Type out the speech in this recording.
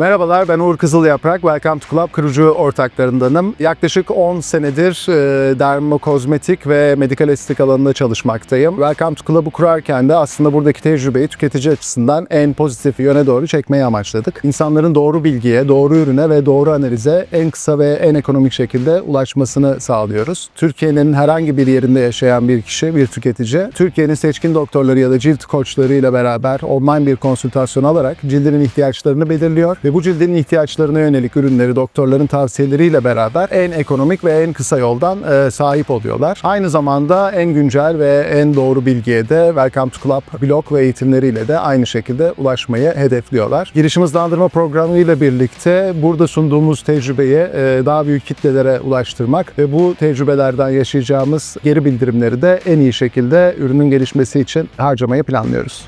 Merhabalar ben Uğur Kızılyaprak. Welcome to Club kurucu ortaklarındanım. Yaklaşık 10 senedir e, dermokozmetik ve medikal estetik alanında çalışmaktayım. Welcome to Club'ı kurarken de aslında buradaki tecrübeyi tüketici açısından en pozitif yöne doğru çekmeyi amaçladık. İnsanların doğru bilgiye, doğru ürüne ve doğru analize en kısa ve en ekonomik şekilde ulaşmasını sağlıyoruz. Türkiye'nin herhangi bir yerinde yaşayan bir kişi, bir tüketici, Türkiye'nin seçkin doktorları ya da cilt koçlarıyla beraber online bir konsültasyon alarak cildinin ihtiyaçlarını belirliyor ve bu cildin ihtiyaçlarına yönelik ürünleri doktorların tavsiyeleriyle beraber en ekonomik ve en kısa yoldan e, sahip oluyorlar. Aynı zamanda en güncel ve en doğru bilgiye de Welcome to Club blog ve eğitimleriyle de aynı şekilde ulaşmayı hedefliyorlar. Girişim hızlandırma programı ile birlikte burada sunduğumuz tecrübeyi e, daha büyük kitlelere ulaştırmak ve bu tecrübelerden yaşayacağımız geri bildirimleri de en iyi şekilde ürünün gelişmesi için harcamayı planlıyoruz.